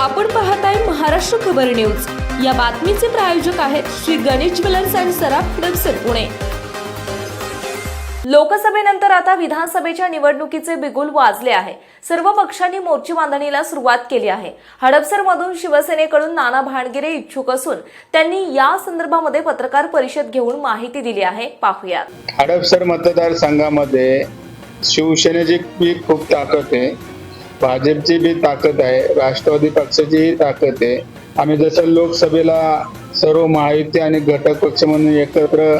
आपण पाहताय महाराष्ट्र खबर न्यूज. या बातमीचे प्रायोजक आहेत श्री गणेश ज्वेलर्स अँड सराफ हडपसर पुणे. लोकसभेनंतर आता विधानसभेच्या निवडणुकीचे बिगुल वाजले आहे. सर्व पक्षांनी मोर्चे बांधणीला सुरुवात केली आहे. हडपसर मधून शिवसेनेकडून नाना भांडगिरे इच्छुक असून त्यांनी या संदर्भामध्ये पत्रकार परिषद घेऊन माहिती दिली आहे. पाहुयात. हडपसर मतदारसंघामध्ये शिवसेनेची खूप ताकद आहे. भाजपची बी ताकद आहे राष्ट्रवादी पक्षाचीही ताकद आहे. आम्ही जसं लोकसभेला सर्व महायुती आणि घटक पक्ष म्हणून एकत्र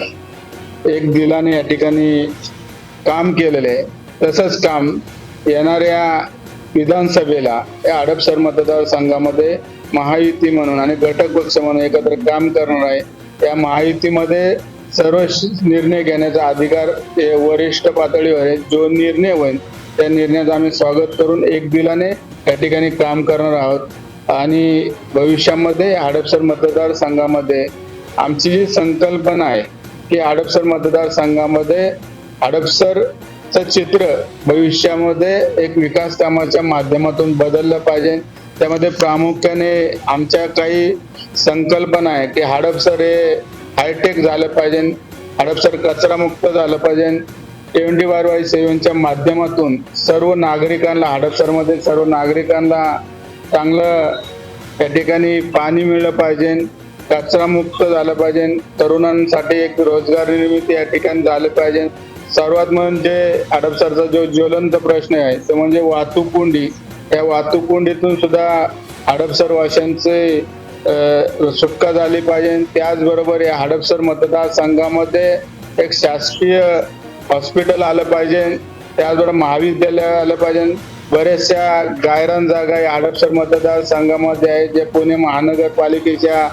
एक दिलाने या ठिकाणी काम केलेलं आहे. तसंच काम येणाऱ्या विधानसभेला या हडपसर मतदारसंघामध्ये महायुती म्हणून आणि घटक पक्ष म्हणून एकत्र काम करणार आहे. या महायुतीमध्ये सर्व निर्णय घेण्याचा अधिकार हे वरिष्ठ पातळीवर आहे. जो निर्णय होईल त्या निर्णयाचं आम्ही स्वागत करून एक दिलाने त्या ठिकाणी काम करणार आहोत. आणि भविष्यामध्ये हडपसर मतदारसंघामध्ये आमची जी संकल्पना आहे की हडपसर मतदारसंघामध्ये हडपसरचं चित्र भविष्यामध्ये एक विकास कामाच्या माध्यमातून बदललं पाहिजे. त्यामध्ये प्रामुख्याने आमच्या काही संकल्पना आहे की हडपसर हे हायटेक झालं पाहिजे. हडपसर कचरामुक्त झालं पाहिजे. ट्वेंटी बार बाय सेव्हनच्या माध्यमातून सर्व नागरिकांना हडपसरमध्ये सर्व नागरिकांना चांगलं या ठिकाणी पाणी मिळलं पाहिजे कचरा मुक्त झालं पाहिजे तरुणांसाठी एक रोजगार निर्मिती या ठिकाणी झालं पाहिजे. सर्वात म्हणजे हडपसरचा जो ज्वलंत प्रश्न आहे तो म्हणजे वाहतूक कोंडी. या वाहतूक कोंडीतून सुद्धा हडपसर वाशांचे सुटका झाली पाहिजे. त्याचबरोबर या हडपसर मतदारसंघामध्ये एक शासकीय हॉस्पिटल आलं पाहिजे त्याचबरोबर महाविद्यालय आलं पाहिजे. बऱ्याचशा गायरान जागा या हडपसर मतदारसंघामध्ये आहे जे पुणे महानगरपालिकेच्या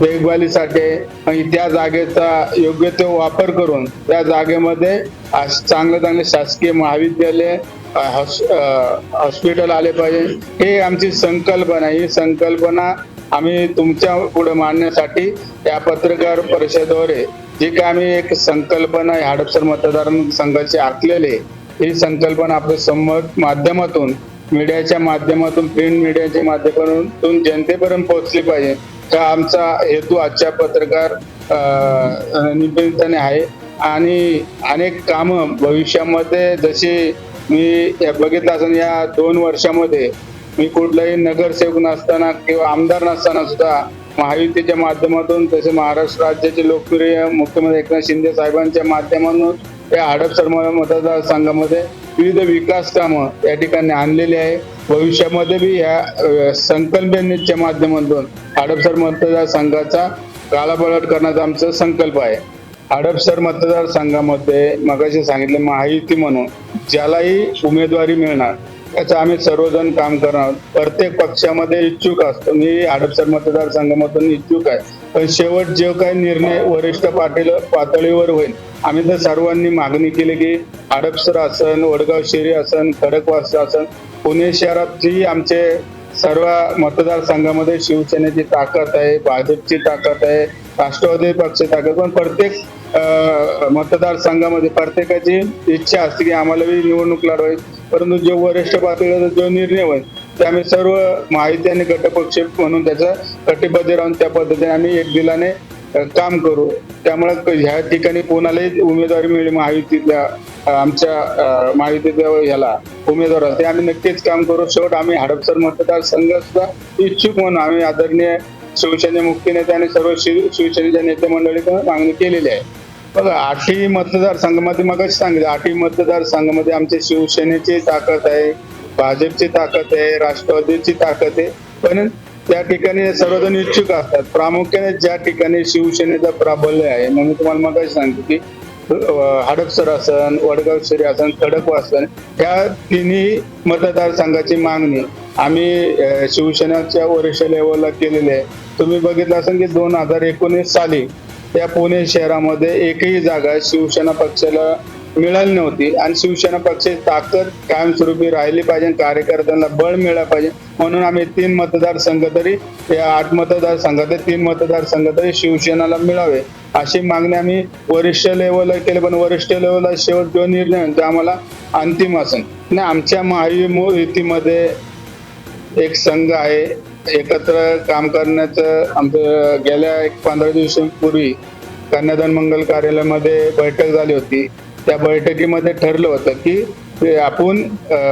देखभालीसाठी आणि त्या जागेचा योग्य तो वापर करून त्या जागेमध्ये चांगले चांगले शासकीय महाविद्यालय हॉस्पिटल आले पाहिजे. हे आमची संकल्पना आहे. ही संकल्पना आम्ही तुमच्यापुढे मांडण्यासाठी या पत्रकार परिषदेद्वारे जे काय आम्ही एक संकल्पना आहे हडपसर मतदार संघाची आखलेले ही संकल्पना आपल्या संमत माध्यमातून मीडियाच्या माध्यमातून प्रिंट मीडियाच्या माध्यमातून जनतेपर्यंत पोहोचली पाहिजे. का आमचा हेतू आजच्या पत्रकार निमित्ताने आहे. आणि अनेक कामं भविष्यामध्ये जशी मी या बघितलं असेल या दोन वर्षामध्ये मी कुठलाही नगरसेवक नसताना किंवा आमदार नसताना सुद्धा महायुतीच्या माध्यमातून तसे महाराष्ट्र राज्याचे लोकप्रिय मुख्यमंत्री एकनाथ शिंदे साहेबांच्या माध्यमातून या हडपसर मतदारसंघामध्ये विविध विकास कामं या ठिकाणी आणलेली आहे. भविष्यामध्ये बी या संकल्पनेच्या माध्यमातून हडपसर मतदारसंघाचा कालापलट करण्याचा आमचा संकल्प आहे. हडपसर मतदारसंघामध्ये मगाशी सांगितले महायुती म्हणून ज्यालाही उमेदवारी मिळणार त्याचं आम्ही सर्वजण काम करणार आहोत. प्रत्येक पक्षामध्ये इच्छुक असतो. मी हडपसर मतदारसंघामधून इच्छुक आहे. पण शेवट जे काही निर्णय वरिष्ठ पाटील पातळीवर होईल आम्ही तर सर्वांनी मागणी केली की हडपसर असन वडगाव शिरी असन खडकवास असन पुणे शहरात जी आमचे सर्व मतदारसंघामध्ये शिवसेनेची ताकद आहे भाजपची ताकद आहे राष्ट्रवादी पक्षाची ताकद पण प्रत्येक मतदारसंघामध्ये प्रत्येकाची इच्छा असते की आम्हाला बी निवडणूक लढवायची. परंतु जो वरिष्ठ पातळीवर जो निर्णय होईल ते आम्ही सर्व माहिती आणि गटपक्ष म्हणून त्याचा कटिबद्ध राहून त्या पद्धतीने आम्ही एक दिलाने काम करू. त्यामुळे ह्या ठिकाणी कोणालाही उमेदवारी मिळेल महायुतीतल्या आमच्या अ, महायुतीतल्या ह्याला उमेदवार ते आम्ही नक्कीच काम करू. शेवट आम्ही हडपसर मतदारसंघ सुद्धा इच्छुक म्हणून आम्ही आदरणीय शिवसेने मुक्ती नेते आणि सर्व शिव शिवसेनेच्या नेते मंडळीकडे मागणी केलेली आहे. बघा आठही मतदारसंघामध्ये मग सांगितलं आठही मतदारसंघामध्ये आमच्या शिवसेनेची ताकद आहे भाजपची ताकद आहे राष्ट्रवादीची ताकद आहे. पण त्या ठिकाणी सर्वजण इच्छुक असतात. प्रामुख्याने ज्या ठिकाणी शिवसेनेचा प्राबल्य आहे म्हणून तुम्हाला मग सांगतो की हडपसर आसन वडगाव शिरी आसन खडकवास असन ह्या तिन्ही मतदारसंघाची मागणी आम्ही शिवसेनेच्या वरिष्ठ लेवलला केलेली आहे. तुम्ही बघितलं असेल की दोन हजार एकोणीस साली त्या पुणे शहरामध्ये एकही जागा शिवसेना पक्षाला मिळाली नव्हती. आणि शिवसेना पक्षाची ताकद कायमस्वरूपी राहिली पाहिजे कार्यकर्त्यांना बळ मिळालं पाहिजे. म्हणून आम्ही तीन मतदारसंघ तरी या आठ मतदारसंघात तीन मतदारसंघ तरी शिवसेनाला मिळावे अशी मागणी आम्ही वरिष्ठ लेवलला केली. पण वरिष्ठ लेवलला शेवट जो निर्णय होईल तो आम्हाला अंतिम असेल. नाही आमच्या महायुतीमध्ये एक संघ आहे एकत्र काम करण्याचं आमचं गेल्या एक पंधरा दिवसांपूर्वी कन्यादान मंगल कार्यालयामध्ये बैठक झाली होती. त्या बैठकीमध्ये ठरलं होतं की ते आपण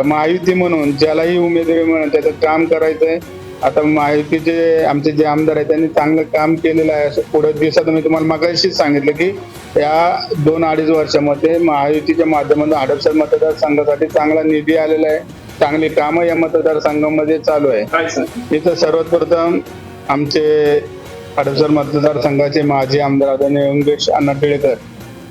महायुती म्हणून ज्यालाही उमेदवारी म्हणून त्याचं काम करायचंय. आता महायुतीचे आमचे जे आमदार आहेत त्यांनी चांगलं काम केलेलं आहे असं पुढे दिवसात मी तुम्हाला मागाशीच सांगितलं की या दोन अडीच वर्षामध्ये महायुतीच्या माध्यमातून हडपसर मतदारसंघासाठी चांगला निधी आलेला आहे. चांगली कामं या मतदारसंघामध्ये चालू आहे. इथं सर्वात प्रथम आमचे हडपसर मतदारसंघाचे माजी आमदार आदरणीय योगेश अण्णा टिळकर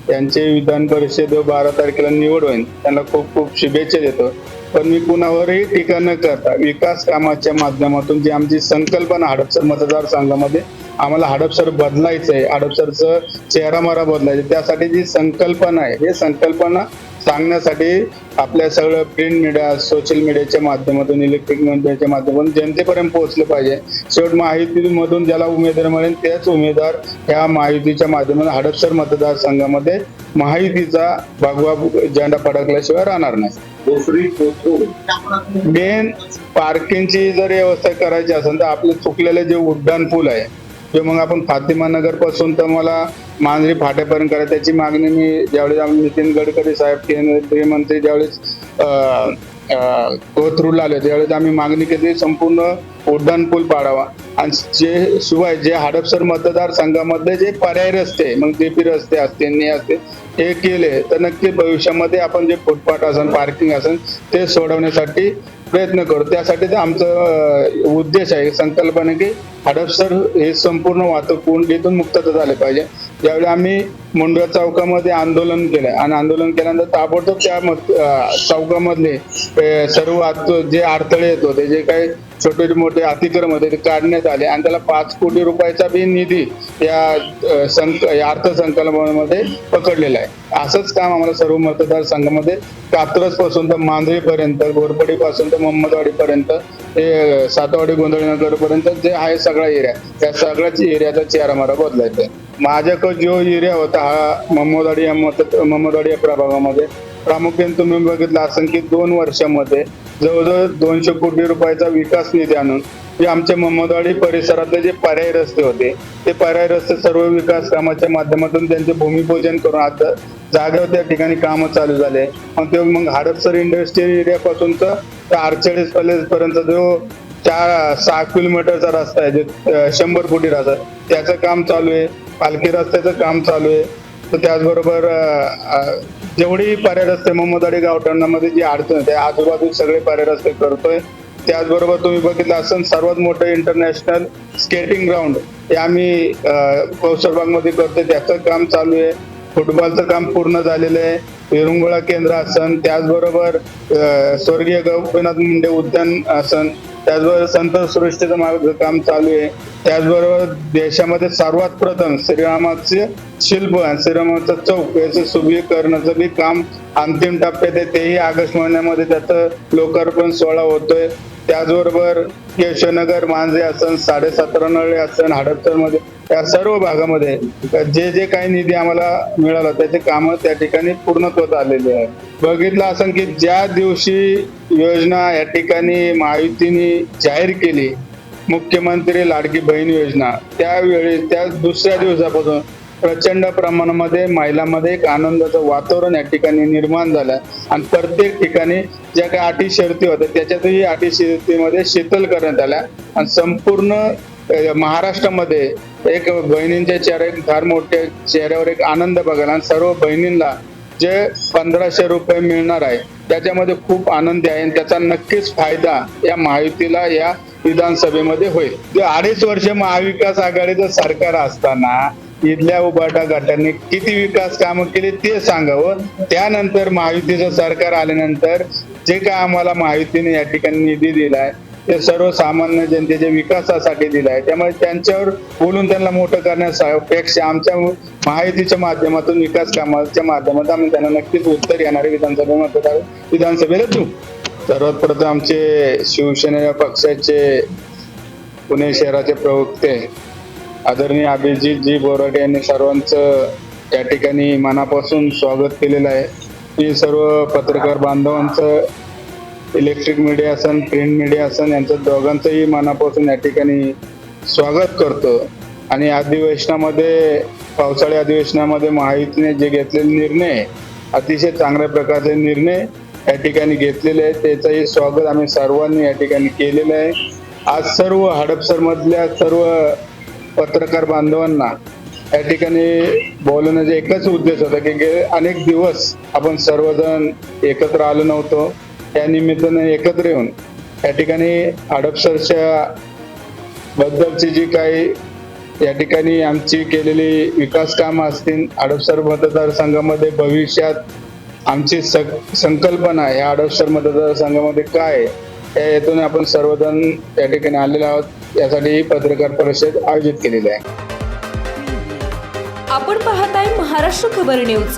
यांचे विधान परिषद बारा तारखेला निवड होईल. त्यांना खूप खूप शुभेच्छा देतो. पण मी कुणावरही टीका न करता विकास कामाच्या माध्यमातून जी आमची संकल्पना हडपसर मतदारसंघामध्ये आम्हाला हडपसर बदलायचं आहे हडपसरचं चेहरा मारा बदलायचं त्यासाठी जी संकल्पना आहे हे संकल्पना सांगण्यासाठी आपल्या सगळं प्रिंट मीडिया सोशल मीडियाच्या माध्यमातून इलेक्ट्रिक मीडियाच्या माध्यमातून जनतेपर्यंत पोहोचलं पाहिजे. शेवट महायुतीमधून ज्याला उमेदवार मिळेल त्याच उमेदवार ह्या महायुतीच्या माध्यमातून हडपसर मतदारसंघामध्ये महायुतीचा भगवा झेंडा फडकल्याशिवाय राहणार नाही. मेन पार्किंगची जर व्यवस्था करायची असेल तर आपले चुकलेले जे उड्डाण पूल आहे जे मग आपण फातिमा नगरपासून तर मला मांजरी फाट्यापर्यंत करा त्याची मागणी मी ज्यावेळेस आम्ही नितीन गडकरी साहेब केंद्रीय मंत्री ज्यावेळेस अं, कोथरूडला आले त्यावेळेस आम्ही मागणी केली संपूर्ण उड्डाण पूल पाडावा. आणि जे शिवाय जे हडपसर मतदारसंघामधले जे पर्याय रस्ते मग जेपी रस्ते असतील ने असतील हे केले तर नक्की भविष्यामध्ये आपण जे फुटपाथ असेल पार्किंग असेल ते सोडवण्यासाठी प्रयत्न करू. त्यासाठी तर आमचं उद्देश आहे संकल्पना की हडपसर हे संपूर्ण वाहतूक कोंडीतून मुक्तता झाले पाहिजे. ज्यावेळी आम्ही मुंडवा चौकामध्ये आंदोलन केलं आणि आंदोलन केल्यानंतर ताबडतोब त्या मत- चौकामधले सर्व आत- जे अडथळे येत होते जे काही छोटे मोठे अतिक्रम होते ते काढण्यात आले आणि त्याला पाच कोटी रुपयाचा बी निधी या संक या अर्थसंकल्पामध्ये पकडलेला आहे. असंच काम आम्हाला सर्व मतदारसंघामध्ये कात्रजपासून तर मांजरीपर्यंत घोरपडी पासून तर मोहम्मदवाडी पर्यंत हे सातवाडी गोंधळी पर्यंत जे आहे सगळा एरिया त्या सगळ्याच एरियाचा चेहरा मला बदलायचा आहे. माझ्याकडे जो एरिया होता हा मोहम्मदवाडी या मत मोहम्मदवाडी या प्रभागामध्ये प्रामुख्याने तुम्ही बघितलं असेल की दोन वर्षामध्ये जवळजवळ दोनशे कोटी रुपयाचा विकास निधी आणून जे आमच्या मोहम्मदवाडी परिसरातले जे पर्याय रस्ते होते ते पर्याय रस्ते सर्व विकास कामाच्या माध्यमातून त्यांचे भूमिपूजन करून आता जागेवर त्या ठिकाणी कामं चालू झाले. मग ते मग हडपसर इंडस्ट्रियल एरियापासून तर आरचेळीस पॅलेस पर्यंत जो चार सहा किलोमीटरचा रस्ता आहे जे शंभर कोटी रस्ता त्याचं काम चालू आहे. पालखी रस्त्याचं काम चालू आहे. तर त्याचबरोबर जेवढी पर्याय रस्ते मोहम्मदवाडी गावठाणामध्ये जी अडचण आहे त्या आजूबाजू सगळे पर्याय रस्ते करतोय. त्याचबरोबर तुम्ही बघितलं असेल सर्वात मोठं इंटरनॅशनल स्केटिंग ग्राउंड हे आम्ही कौशलबागमध्ये करतोय. त्याचं काम चालू आहे. फुटबॉलचं काम पूर्ण झालेलं आहे. विरंगुळा केंद्र असन त्याचबरोबर स्वर्गीय गोपीनाथ मुंडे उद्यान असन. त्याचबरोबर संत सृष्टीचं मार्ग काम चालू आहे. त्याचबरोबर देशामध्ये सर्वात प्रथम श्रीरामाचे शिल्प आणि श्रीरामाचं चौक याचं सुबीकरणाचं बी काम अंतिम टप्प्यात आहे. तेही ऑगस्ट महिन्यामध्ये त्याचं लोकार्पण सोहळा होतोय. त्याचबरोबर केशवनगर मांजे असन साडेसतरा नळे असन हडपसर त्या सर्व भागामध्ये जे जे काही निधी आम्हाला मिळाला त्याचे कामं त्या ठिकाणी पूर्णत्वात आलेले आहे बघितलं असं की ज्या दिवशी योजना या ठिकाणी महायुतीने जाहीर केली मुख्यमंत्री लाडकी बहीण योजना त्यावेळी त्या दुसऱ्या दिवसापासून प्रचंड प्रमाणामध्ये महिलांमध्ये एक आनंदाचं वातावरण या ठिकाणी निर्माण झालं आणि प्रत्येक ठिकाणी ज्या काही अटी शर्ती होत्या त्याच्यातही अटी शर्तीमध्ये शीतल करण्यात आल्या. आणि संपूर्ण महाराष्ट्रामध्ये एक बहिणींच्या चेहऱ्या फार मोठ्या चेहऱ्यावर एक आनंद बघायला आणि सर्व बहिणींना जे पंधराशे रुपये मिळणार आहे त्याच्यामध्ये खूप आनंदी आहे आणि त्याचा नक्कीच फायदा या महायुतीला या विधानसभेमध्ये होईल. जे अडीच वर्ष महाविकास आघाडीचं सरकार असताना इथल्या उभाटा गटांनी किती विकास कामं केली ते सांगावं. त्यानंतर महायुतीचं सरकार आल्यानंतर जे काय आम्हाला महायुतीने या ठिकाणी निधी दिलाय ते सर्वसामान्य जनतेच्या विकासासाठी दिलं आहे. त्यामुळे त्यांच्यावर बोलून त्यांना मोठं करण्यापेक्षा आमच्या महायुतीच्या माध्यमातून विकास कामाच्या माध्यमातून आम्ही त्यांना नक्कीच उत्तर येणारे विधानसभा मतदार विधानसभेला देऊ सर्वात प्रथम आमचे शिवसेना पक्षाचे पुणे शहराचे प्रवक्ते आदरणीय अभिजित जी बोराटे यांनी सर्वांचं त्या ठिकाणी मनापासून स्वागत केलेलं आहे. मी सर्व पत्रकार बांधवांचं इलेक्ट्रिक मीडिया असन प्रिंट मीडिया असन यांचं दोघांचंही मनापासून या ठिकाणी स्वागत करतो. आणि अधिवेशनामध्ये पावसाळी अधिवेशनामध्ये महायुतीने जे घेतलेले निर्णय अतिशय चांगल्या प्रकारचे निर्णय या ठिकाणी घेतलेले आहेत. त्याचंही स्वागत आम्ही सर्वांनी या ठिकाणी केलेलं आहे. आज सर्व हडपसरमधल्या सर्व पत्रकार बांधवांना या ठिकाणी बोलवण्याचा एकच उद्देश होता की गेले अनेक दिवस आपण सर्वजण एकत्र आलो नव्हतो. या निमित्ताने एकत्र येऊन या ठिकाणी हडपसरच्या बद्दलची जी काही या ठिकाणी आमची केलेली विकास कामं असतील हडपसर मतदारसंघामध्ये भविष्यात आमची संकल्पना या हडपसर मतदारसंघामध्ये काय आहे, या हेतून आपण सर्वजण या ठिकाणी आलेलो आहोत. यासाठी पत्रकार परिषद आयोजित केलेली आहे. आपण पाहताय महाराष्ट्र खबर न्यूज.